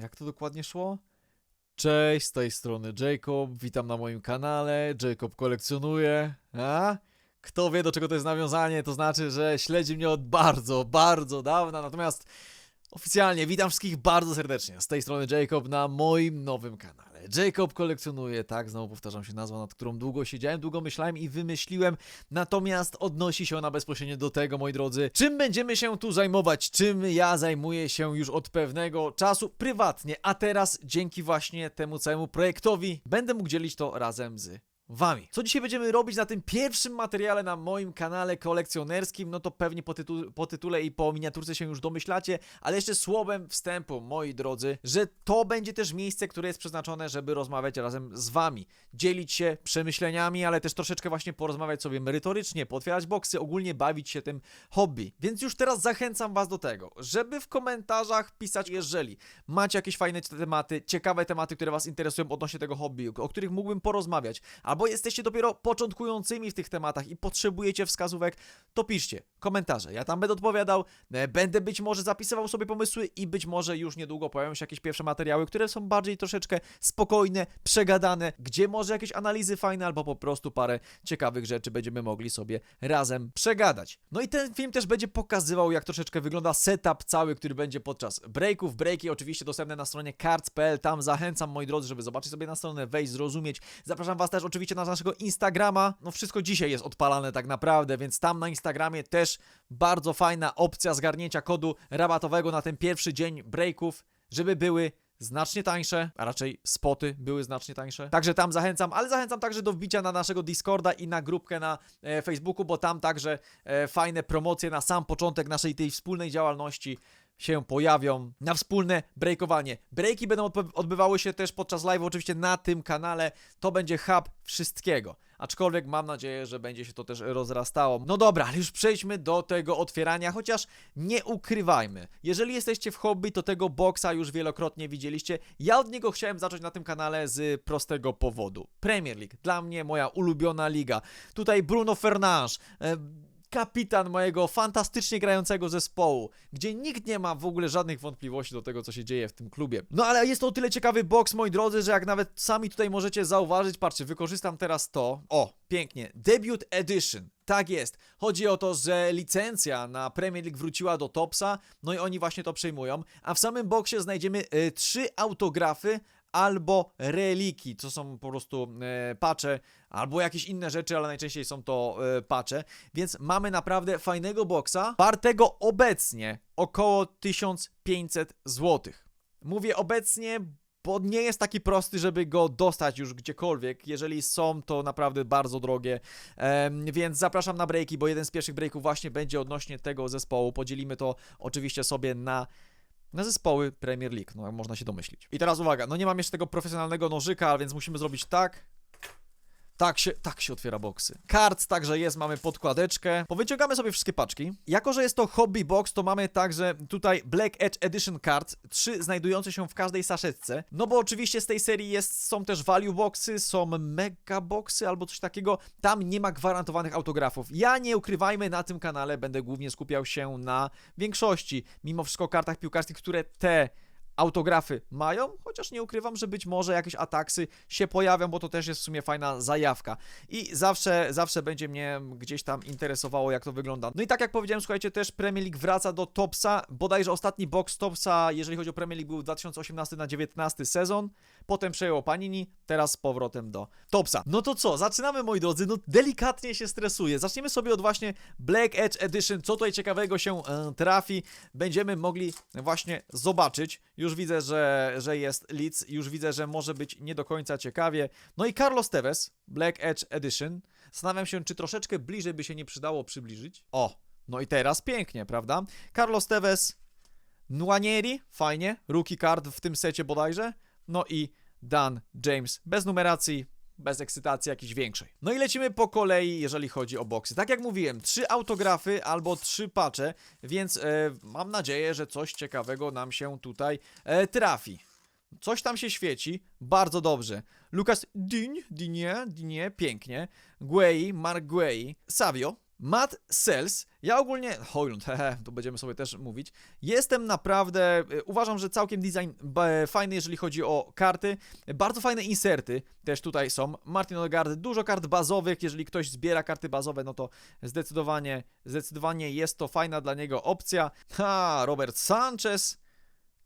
jak to dokładnie szło? Cześć, z tej strony Jacob, witam na moim kanale, Jacob kolekcjonuje, a? Kto wie do czego to jest nawiązanie, to znaczy, że śledzi mnie od bardzo, bardzo dawna, natomiast oficjalnie witam wszystkich bardzo serdecznie, z tej strony Jacob na moim nowym kanale. Jacob kolekcjonuje, tak, znowu powtarzam się nazwa, nad którą długo siedziałem, długo myślałem i wymyśliłem, natomiast odnosi się ona bezpośrednio do tego, moi drodzy, czym będziemy się tu zajmować, czym ja zajmuję się już od pewnego czasu prywatnie, a teraz dzięki właśnie temu całemu projektowi będę mógł dzielić to razem z wami. Co dzisiaj będziemy robić na tym pierwszym materiale na moim kanale kolekcjonerskim, no to pewnie po, tytu po tytule i po miniaturce się już domyślacie, ale jeszcze słowem wstępu, moi drodzy, że to będzie też miejsce, które jest przeznaczone, żeby rozmawiać razem z wami, dzielić się przemyśleniami, ale też troszeczkę właśnie porozmawiać sobie merytorycznie, potwierać boksy, ogólnie bawić się tym hobby. Więc już teraz zachęcam was do tego, żeby w komentarzach pisać, jeżeli macie jakieś fajne tematy, ciekawe tematy, które was interesują odnośnie tego hobby, o których mógłbym porozmawiać, albo jesteście dopiero początkującymi w tych tematach i potrzebujecie wskazówek, to piszcie komentarze. Ja tam będę odpowiadał, e, będę być może zapisywał sobie pomysły i być może już niedługo pojawią się jakieś pierwsze materiały, które są bardziej troszeczkę spokojne, przegadane, gdzie może jakieś analizy fajne albo po prostu parę ciekawych rzeczy będziemy mogli sobie razem przegadać. No i ten film też będzie pokazywał, jak troszeczkę wygląda setup cały, który będzie podczas breaków. Breaki oczywiście dostępne na stronie cards.pl. Tam zachęcam, moi drodzy, żeby zobaczyć sobie na stronę, wejść, zrozumieć. Zapraszam Was też oczywiście na naszego Instagrama. No wszystko dzisiaj jest odpalane tak naprawdę, więc tam na Instagramie też bardzo fajna opcja zgarnięcia kodu rabatowego na ten pierwszy dzień breaków, żeby były znacznie tańsze, a raczej spoty były znacznie tańsze. Także tam zachęcam, ale zachęcam także do wbicia na naszego Discorda i na grupkę na e, Facebooku, bo tam także e, fajne promocje na sam początek naszej tej wspólnej działalności się pojawią na wspólne breakowanie. Breaki będą odbywały się też podczas live oczywiście na tym kanale. To będzie hub wszystkiego. Aczkolwiek mam nadzieję, że będzie się to też rozrastało. No dobra, ale już przejdźmy do tego otwierania, chociaż nie ukrywajmy. Jeżeli jesteście w hobby, to tego boksa już wielokrotnie widzieliście. Ja od niego chciałem zacząć na tym kanale z prostego powodu. Premier League, dla mnie moja ulubiona liga. Tutaj Bruno Fernandes, kapitan mojego fantastycznie grającego zespołu, gdzie nikt nie ma w ogóle żadnych wątpliwości do tego, co się dzieje w tym klubie. No ale jest to o tyle ciekawy box, moi drodzy, że jak nawet sami tutaj możecie zauważyć, patrzcie, wykorzystam teraz to. O, pięknie. Debut Edition. Tak jest. Chodzi o to, że licencja na Premier League wróciła do Topsa, no i oni właśnie to przejmują, a w samym boksie znajdziemy y, trzy autografy albo reliki, co są po prostu e, pacze, albo jakieś inne rzeczy, ale najczęściej są to e, pacze. Więc mamy naprawdę fajnego boksa, wartego obecnie około 1500 zł. Mówię obecnie, bo nie jest taki prosty, żeby go dostać już gdziekolwiek. Jeżeli są, to naprawdę bardzo drogie. Więc zapraszam na breaki, bo jeden z pierwszych breaków właśnie będzie odnośnie tego zespołu. Podzielimy to oczywiście sobie na na zespoły Premier League, no jak można się domyślić. I teraz uwaga, no nie mam jeszcze tego profesjonalnego nożyka, więc musimy zrobić tak. Tak się, tak się otwiera boksy. Kart także jest, mamy podkładeczkę. Powyciągamy sobie wszystkie paczki. Jako, że jest to hobby box, to mamy także tutaj Black Edge Edition Cards, trzy znajdujące się w każdej saszetce. No bo oczywiście z tej serii jest, są też value boxy, są mega boxy albo coś takiego. Tam nie ma gwarantowanych autografów. Ja nie ukrywajmy, na tym kanale będę głównie skupiał się na większości, mimo wszystko kartach piłkarskich, które te autografy mają, chociaż nie ukrywam, że być może jakieś ataksy się pojawią, bo to też jest w sumie fajna zajawka. I zawsze, zawsze będzie mnie gdzieś tam interesowało, jak to wygląda. No i tak jak powiedziałem, słuchajcie, też Premier League wraca do Topsa. Bodajże ostatni box Topsa, jeżeli chodzi o Premier League, był 2018 na 19 sezon. Potem przejął Panini, teraz z powrotem do Topsa. No to co, zaczynamy moi drodzy, no delikatnie się stresuję. Zaczniemy sobie od właśnie Black Edge Edition, co tutaj ciekawego się e, trafi. Będziemy mogli właśnie zobaczyć. Już widzę, że, że jest Leeds, już widzę, że może być nie do końca ciekawie. No i Carlos Tevez, Black Edge Edition. Zastanawiam się, czy troszeczkę bliżej by się nie przydało przybliżyć. O, no i teraz pięknie, prawda? Carlos Tevez, Nuanieri, fajnie, rookie card w tym secie bodajże. No i Dan James, bez numeracji, bez ekscytacji jakiejś większej. No i lecimy po kolei, jeżeli chodzi o boksy. Tak jak mówiłem, trzy autografy albo trzy pacze, więc e, mam nadzieję, że coś ciekawego nam się tutaj e, trafi. Coś tam się świeci, bardzo dobrze. Lukas Din, Dinie, Dinie, pięknie. Guei, Mark Guei, Savio, Matt Sells, ja ogólnie, Hojlund, hehe, tu będziemy sobie też mówić, jestem naprawdę, y, uważam, że całkiem design b- fajny, jeżeli chodzi o karty, bardzo fajne inserty też tutaj są, Martin Odegaard, dużo kart bazowych, jeżeli ktoś zbiera karty bazowe, no to zdecydowanie, zdecydowanie jest to fajna dla niego opcja, ha, Robert Sanchez,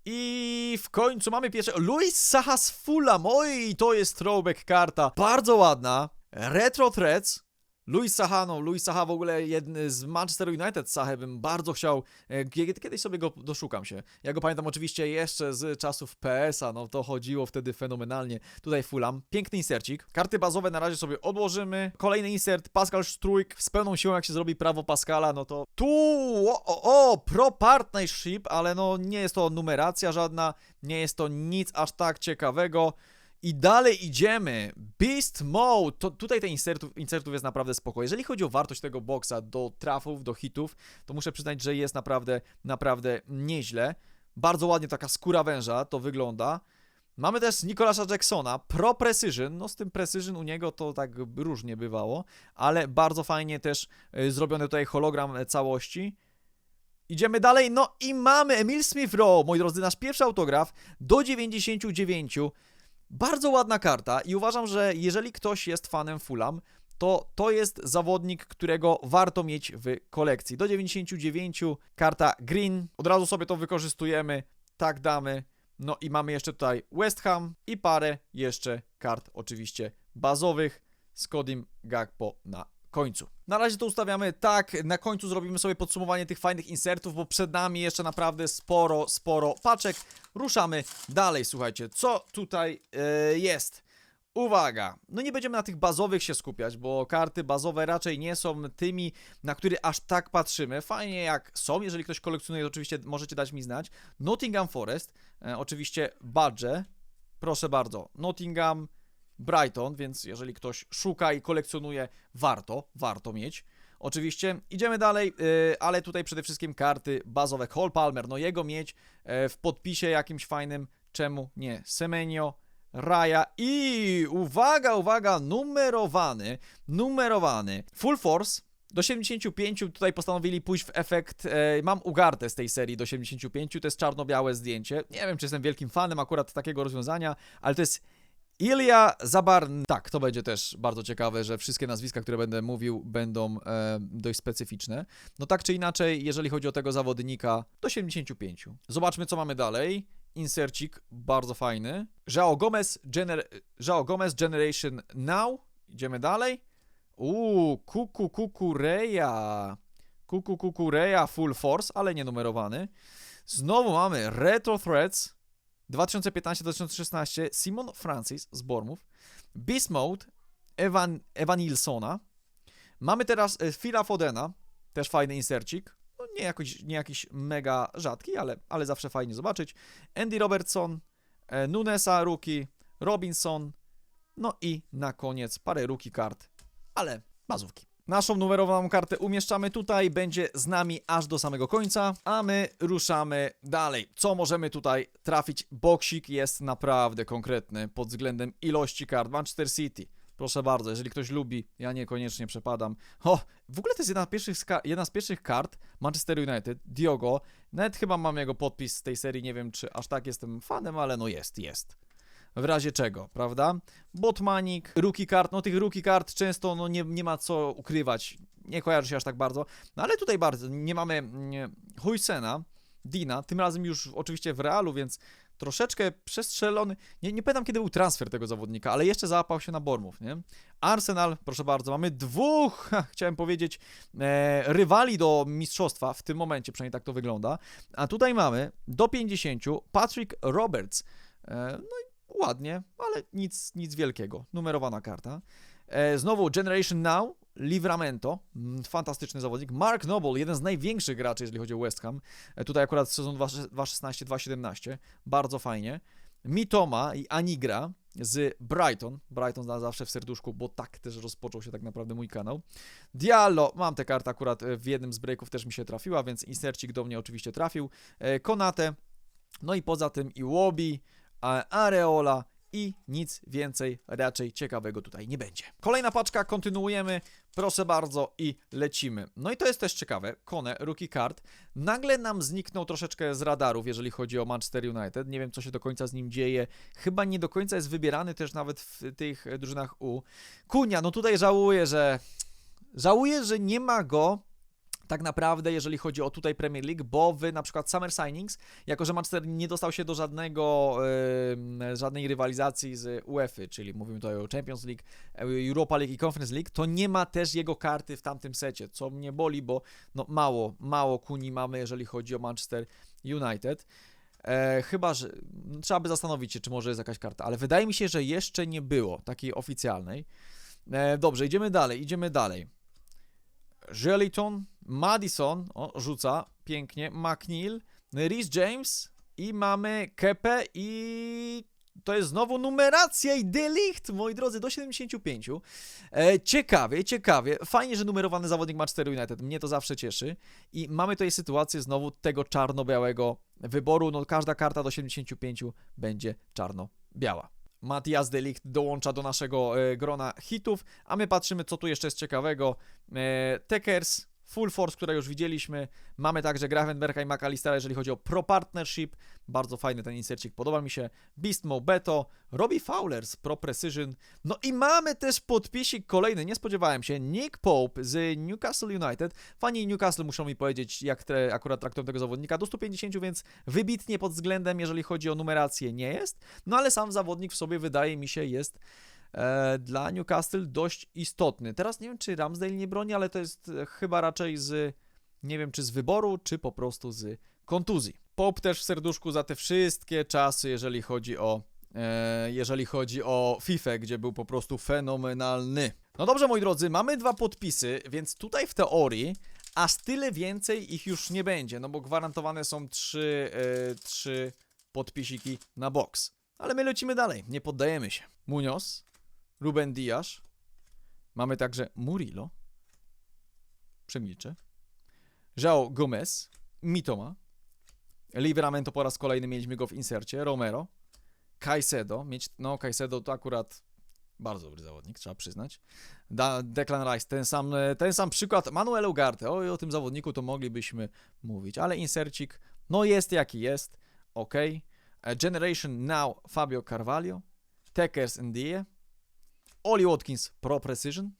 i w końcu mamy pierwsze. Luis Saha z Fulham. Oj, to jest throwback karta. Bardzo ładna. Retro Threads. Luis Saha, no Luis Saha w ogóle jeden z Manchester United Sahę bym bardzo chciał, e, kiedy- kiedyś sobie go doszukam się. Ja go pamiętam oczywiście jeszcze z czasów PS-a, no to chodziło wtedy fenomenalnie. Tutaj Fulham, piękny insercik. Karty bazowe na razie sobie odłożymy. Kolejny insert, Pascal Struik z pełną siłą jak się zrobi prawo Pascala, no to tu, o, o, o pro partnership, ale no nie jest to numeracja żadna, nie jest to nic aż tak ciekawego. I dalej idziemy. Beast Mode. To, tutaj tych insertów, insertów jest naprawdę spoko. Jeżeli chodzi o wartość tego boksa do trafów, do hitów, to muszę przyznać, że jest naprawdę, naprawdę nieźle. Bardzo ładnie taka skóra węża to wygląda. Mamy też Nicolasa Jacksona, Pro Precision. No z tym Precision u niego to tak różnie bywało, ale bardzo fajnie też y, zrobiony tutaj hologram e, całości. Idziemy dalej, no i mamy Emil Smith Rowe, moi drodzy, nasz pierwszy autograf do 99. Bardzo ładna karta i uważam, że jeżeli ktoś jest fanem Fulham, to to jest zawodnik, którego warto mieć w kolekcji. Do 99 karta green, od razu sobie to wykorzystujemy, tak damy. No i mamy jeszcze tutaj West Ham i parę jeszcze kart oczywiście bazowych z Kodim Gakpo na końcu. Na razie to ustawiamy tak, na końcu zrobimy sobie podsumowanie tych fajnych insertów, bo przed nami jeszcze naprawdę sporo, sporo paczek. Ruszamy dalej, słuchajcie, co tutaj e, jest? Uwaga, no nie będziemy na tych bazowych się skupiać, bo karty bazowe raczej nie są tymi, na które aż tak patrzymy. Fajnie jak są, jeżeli ktoś kolekcjonuje, to oczywiście możecie dać mi znać. Nottingham Forest, e, oczywiście Badge, proszę bardzo, Nottingham, Brighton, więc jeżeli ktoś szuka i kolekcjonuje, warto, warto mieć. Oczywiście idziemy dalej, yy, ale tutaj przede wszystkim karty bazowe. Cole Palmer, no jego mieć e, w podpisie jakimś fajnym, czemu nie? Semenio, Raja i uwaga, uwaga, numerowany, numerowany. Full Force. Do 75 tutaj postanowili pójść w efekt. E, mam ugartę z tej serii do 75. To jest czarno-białe zdjęcie. Nie wiem, czy jestem wielkim fanem akurat takiego rozwiązania, ale to jest Ilia Zabarn. Tak, to będzie też bardzo ciekawe, że wszystkie nazwiska, które będę mówił, będą e, dość specyficzne. No tak czy inaczej, jeżeli chodzi o tego zawodnika, do 75. Zobaczmy, co mamy dalej. Insercik bardzo fajny. João Gomez, Gener João Gomez Generation Now. Idziemy dalej. Uuu, Kuku Kukureja. Kuku Kukureja Full Force, ale nie numerowany. Znowu mamy Retro Threads 2015-2016 Simon Francis z Bormów, Beast Mode Evan, Evanilsona. Mamy teraz e, Phila Fodena, też fajny insercik. No, nie, jakoś, nie jakiś mega rzadki, ale, ale zawsze fajnie zobaczyć. Andy Robertson, e, Nunesa Rookie, Robinson, no i na koniec parę rookie kart, ale bazówki. Naszą numerowaną kartę umieszczamy tutaj, będzie z nami aż do samego końca, a my ruszamy dalej. Co możemy tutaj trafić? Boksik jest naprawdę konkretny pod względem ilości kart. Manchester City. Proszę bardzo, jeżeli ktoś lubi, ja niekoniecznie przepadam. O, w ogóle to jest jedna z pierwszych, jedna z pierwszych kart Manchester United, Diogo. Nawet chyba mam jego podpis z tej serii, nie wiem czy aż tak jestem fanem, ale no jest, jest w razie czego, prawda? Botmanik, rookie card, no tych rookie card często no nie, nie ma co ukrywać, nie kojarzy się aż tak bardzo, no ale tutaj bardzo, nie mamy mm, Huysena, Dina, tym razem już oczywiście w Realu, więc troszeczkę przestrzelony, nie, nie pamiętam kiedy był transfer tego zawodnika, ale jeszcze załapał się na Bormów, nie? Arsenal, proszę bardzo, mamy dwóch, chciałem powiedzieć, e, rywali do mistrzostwa, w tym momencie przynajmniej tak to wygląda, a tutaj mamy do 50 Patrick Roberts, e, no i ładnie, ale nic, nic wielkiego. Numerowana karta. E, znowu Generation Now, Livramento, mm, fantastyczny zawodnik. Mark Noble, jeden z największych graczy, jeżeli chodzi o West Ham. E, tutaj akurat sezon 2016-2017, bardzo fajnie. Mitoma i Anigra z Brighton. Brighton na zawsze w serduszku, bo tak też rozpoczął się tak naprawdę mój kanał. Diallo, mam tę kartę akurat e, w jednym z breaków też mi się trafiła, więc insercik do mnie oczywiście trafił. Konate, no i poza tym Iwobi, a- Areola i nic więcej raczej ciekawego tutaj nie będzie. Kolejna paczka, kontynuujemy, proszę bardzo i lecimy. No i to jest też ciekawe, Kone, rookie card, nagle nam zniknął troszeczkę z radarów, jeżeli chodzi o Manchester United, nie wiem co się do końca z nim dzieje, chyba nie do końca jest wybierany też nawet w tych drużynach U. Kunia, no tutaj żałuję, że... Żałuję, że nie ma go tak naprawdę, jeżeli chodzi o tutaj Premier League, bo w na przykład Summer Signings, jako że Manchester nie dostał się do żadnego, yy, żadnej rywalizacji z UEFA, czyli mówimy tutaj o Champions League, Europa League i Conference League, to nie ma też jego karty w tamtym secie, co mnie boli, bo no mało, mało kuni mamy, jeżeli chodzi o Manchester United. E, chyba, że no, trzeba by zastanowić się, czy może jest jakaś karta, ale wydaje mi się, że jeszcze nie było takiej oficjalnej. E, dobrze, idziemy dalej, idziemy dalej. Jeliton, Madison, o, rzuca, pięknie, McNeil, Rhys James i mamy Kepe i to jest znowu numeracja i delikt, moi drodzy, do 75. E, ciekawie, ciekawie. Fajnie, że numerowany zawodnik Manchester United. Mnie to zawsze cieszy. I mamy tutaj sytuację znowu tego czarno-białego wyboru. No, każda karta do 75 będzie czarno-biała. Matias Delikt dołącza do naszego e, grona hitów, a my patrzymy, co tu jeszcze jest ciekawego. E, Tekers, Full Force, które już widzieliśmy. Mamy także Gravenberga i McAllistera, jeżeli chodzi o Pro Partnership. Bardzo fajny ten insercik, podoba mi się. Beast Mode Beto, Robbie Fowlers, Pro Precision. No i mamy też podpisik kolejny, nie spodziewałem się. Nick Pope z Newcastle United. Fani Newcastle muszą mi powiedzieć, jak te, akurat traktują tego zawodnika. Do 150, więc wybitnie pod względem, jeżeli chodzi o numerację, nie jest. No ale sam zawodnik w sobie, wydaje mi się, jest dla Newcastle dość istotny. Teraz nie wiem, czy Ramsdale nie broni, ale to jest e, chyba raczej z, nie wiem, czy z wyboru, czy po prostu z kontuzji. Pop też w serduszku za te wszystkie czasy, jeżeli chodzi o e, jeżeli chodzi o FIFA, gdzie był po prostu fenomenalny. No dobrze, moi drodzy, mamy dwa podpisy, więc tutaj w teorii aż tyle więcej ich już nie będzie, no bo gwarantowane są trzy, e, trzy podpisiki na box. Ale my lecimy dalej, nie poddajemy się. Munoz, Ruben Diaz, mamy także Murillo, przemilczę, João Gomez, Mitoma, Livramento po raz kolejny mieliśmy go w insercie, Romero, Caicedo, mieć, no Caicedo to akurat bardzo dobry zawodnik, trzeba przyznać. Da, Declan Rice, ten sam, ten sam przykład, Manuel Ugarte, oj o tym zawodniku to moglibyśmy mówić, ale insercik, no jest jaki jest, ok. Generation Now, Fabio Carvalho, Tekers Ndie, Oli Watkins Pro Precision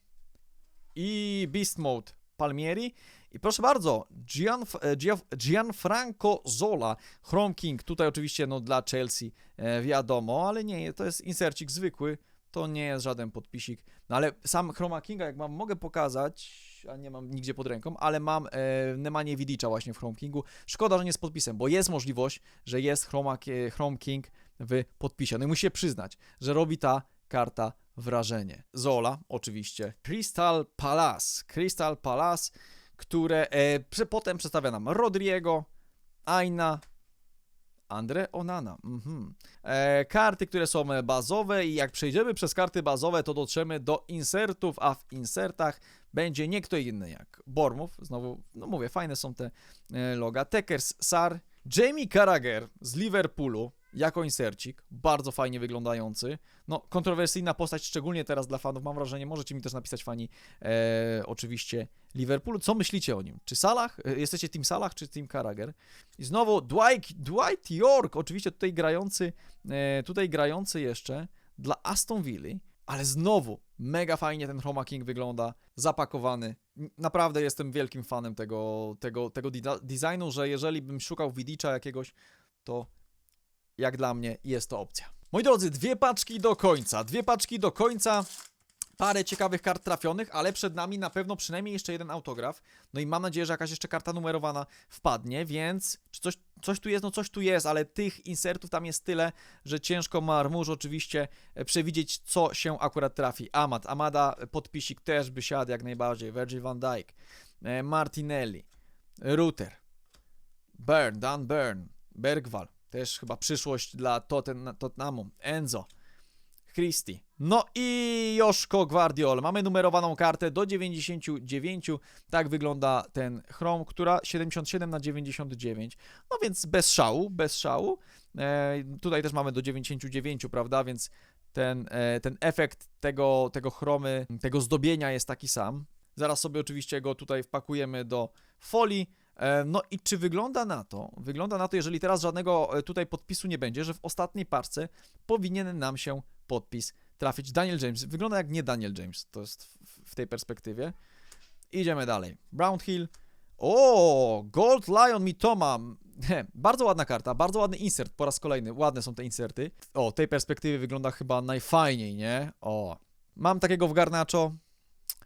i Beast Mode Palmieri. I proszę bardzo, Gian, Gian, Gianfranco Zola, Chrome King, tutaj oczywiście no dla Chelsea e, wiadomo, ale nie, to jest insercik zwykły, to nie jest żaden podpisik. No ale sam Chroma Kinga, jak mam, mogę pokazać, a nie mam nigdzie pod ręką, ale mam e, Nemanie Widicza właśnie w Chrome Kingu. Szkoda, że nie z podpisem, bo jest możliwość, że jest Chroma, Chrome King w podpisie. No i muszę się przyznać, że robi ta karta wrażenie. Zola, oczywiście. Crystal Palace. Crystal Palace, które e, potem przedstawia nam Rodriego, Aina, Andre Onana. Mhm. E, karty, które są bazowe i jak przejdziemy przez karty bazowe, to dotrzemy do insertów, a w insertach będzie nie kto inny jak Bormów. Znowu, no mówię, fajne są te e, loga. Tekers Sar, Jamie Carragher z Liverpoolu jako insercik, bardzo fajnie wyglądający. No, kontrowersyjna postać, szczególnie teraz dla fanów, mam wrażenie, możecie mi też napisać fani e, oczywiście Liverpoolu. Co myślicie o nim? Czy Salah? E, jesteście Team Salah czy Team Carragher? I znowu Dwight, Dwight York, oczywiście tutaj grający, e, tutaj grający jeszcze dla Aston Villa, ale znowu mega fajnie ten Chroma King wygląda, zapakowany. Naprawdę jestem wielkim fanem tego, tego, tego designu, że jeżeli bym szukał Widicza jakiegoś, to jak dla mnie jest to opcja. Moi drodzy, dwie paczki do końca, dwie paczki do końca. Parę ciekawych kart trafionych, ale przed nami na pewno przynajmniej jeszcze jeden autograf. No i mam nadzieję, że jakaś jeszcze karta numerowana wpadnie, więc czy coś, coś tu jest? No coś tu jest, ale tych insertów tam jest tyle, że ciężko marmurz oczywiście e, przewidzieć, co się akurat trafi. Amad, Amada podpisik też by siadł jak najbardziej. Virgil van Dijk, e, Martinelli, Ruter, Burn, Dan Burn, Bergwall, też chyba przyszłość dla Totten, Tottenhamu. Enzo. Christie. No i Joszko Guardiol. Mamy numerowaną kartę do 99. Tak wygląda ten Chrome, która 77 na 99. No więc bez szału, bez szału. E, tutaj też mamy do 99, prawda? Więc ten, e, ten efekt tego, tego chromy, tego zdobienia jest taki sam. Zaraz sobie oczywiście go tutaj wpakujemy do folii. E, No i czy wygląda na to, wygląda na to, jeżeli teraz żadnego e, tutaj podpisu nie będzie, że w ostatniej parce powinien nam się podpis trafić. Daniel James, wygląda jak nie Daniel James, to jest w, tej perspektywie. Idziemy dalej. Brown Hill. O, Gold Lion Mitoma. Bardzo ładna karta, bardzo ładny insert po raz kolejny. Ładne są te inserty. O, tej perspektywy wygląda chyba najfajniej, nie? O, mam takiego w garnaczo.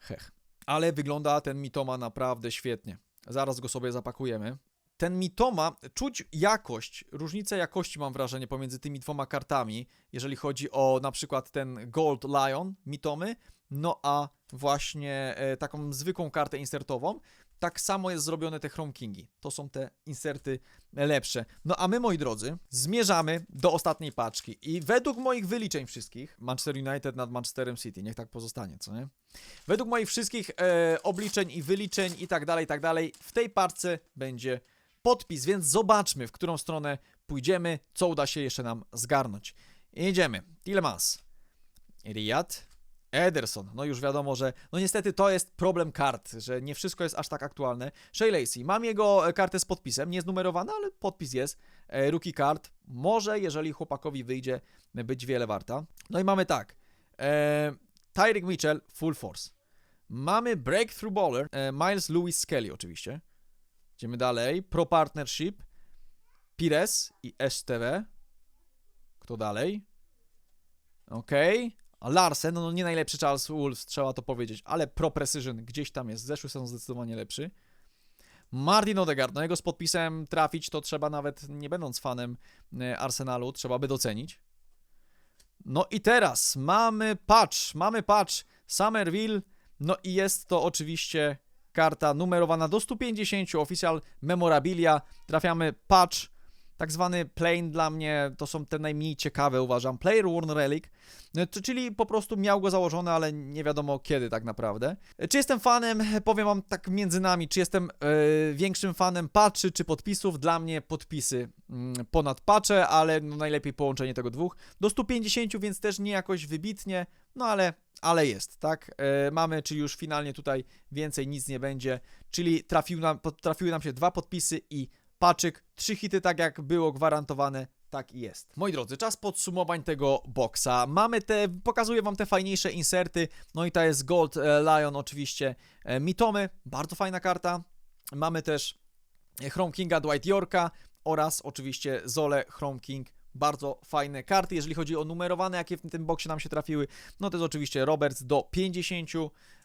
Hech. Ale wygląda ten Mitoma naprawdę świetnie. Zaraz go sobie zapakujemy. Ten Mitoma, czuć jakość, różnicę jakości mam wrażenie pomiędzy tymi dwoma kartami, jeżeli chodzi o na przykład ten Gold Lion Mitomy, no a właśnie e, taką zwykłą kartę insertową. Tak samo jest zrobione te Chrome Kingi. To są te inserty lepsze. No a my, moi drodzy, zmierzamy do ostatniej paczki. I według moich wyliczeń wszystkich, Manchester United nad Manchesterem City, niech tak pozostanie, co nie? Według moich wszystkich e, obliczeń i wyliczeń i tak dalej, i tak dalej, w tej parce będzie podpis, więc zobaczmy, w którą stronę pójdziemy, co uda się jeszcze nam zgarnąć. Jedziemy. Tilemans. Riyad. Ederson. No już wiadomo, że no niestety to jest problem kart, że nie wszystko jest aż tak aktualne. Shea Lacey. Mam jego e, kartę z podpisem, nie jest numerowana, ale podpis jest. E, rookie card. Może, jeżeli chłopakowi wyjdzie, być wiele warta. No i mamy tak. E, Tyreek Mitchell, full force. Mamy breakthrough bowler, e, Miles Lewis Skelly oczywiście. Idziemy dalej. Pro Partnership, Pires i STV. Kto dalej? Okej. A Larsen, no nie najlepszy Charles Wolves, trzeba to powiedzieć, ale Pro Precision gdzieś tam jest. Zeszły sezon zdecydowanie lepszy. Martin Odegaard, no jego z podpisem trafić to trzeba nawet nie będąc fanem e, Arsenalu, trzeba by docenić. No i teraz mamy patch, mamy patch Somerville, no i jest to oczywiście karta numerowana do 150, official memorabilia, trafiamy patch, tak zwany plain dla mnie, to są te najmniej ciekawe uważam, player worn relic, no, czyli po prostu miał go założony, ale nie wiadomo kiedy tak naprawdę. Czy jestem fanem, powiem wam tak między nami, czy jestem e, większym fanem patchy czy podpisów, dla mnie podpisy mm, ponad patche, ale no, najlepiej połączenie tego dwóch. Do 150, więc też nie jakoś wybitnie, no ale, ale jest, tak? E, mamy, czy już finalnie tutaj więcej nic nie będzie, czyli trafił nam, trafiły nam się dwa podpisy i paczyk, trzy hity tak jak było gwarantowane, tak jest. Moi drodzy, czas podsumowań tego boxa. Mamy te, pokazuję wam te fajniejsze inserty, no i ta jest Gold e, Lion oczywiście, e, Mitomy, bardzo fajna karta. Mamy też Chrome Kinga Dwight Yorka oraz oczywiście Zole Chrome King. Bardzo fajne karty, jeżeli chodzi o numerowane, jakie w tym boksie nam się trafiły. No to jest oczywiście Roberts do 50.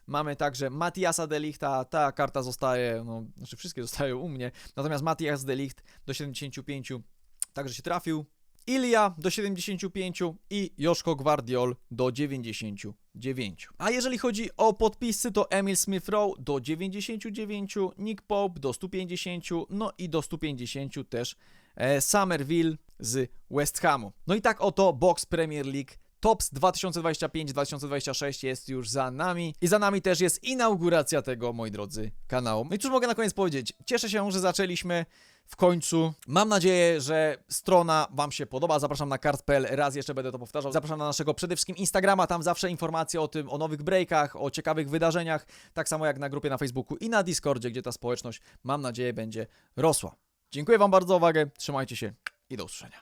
Mamy także Matiasa Delichta, ta karta zostaje, no, znaczy wszystkie zostają u mnie. Natomiast Matias Delicht do 75 także się trafił. Ilia do 75 i Joszko Gwardiol do 99. A jeżeli chodzi o podpisy, to Emil Smith Rowe do 99, Nick Pope do 150, no i do 150 też e, Somerville z West Hamu. No i tak oto Box Premier League Tops 2025-2026 jest już za nami i za nami też jest inauguracja tego, moi drodzy, kanału. No i cóż mogę na koniec powiedzieć? Cieszę się, że zaczęliśmy w końcu. Mam nadzieję, że strona Wam się podoba. Zapraszam na kart.pl, raz jeszcze będę to powtarzał. Zapraszam na naszego przede wszystkim Instagrama, tam zawsze informacje o tym, o nowych breakach, o ciekawych wydarzeniach, tak samo jak na grupie na Facebooku i na Discordzie, gdzie ta społeczność, mam nadzieję, będzie rosła. Dziękuję Wam bardzo za uwagę, trzymajcie się i do usłyszenia.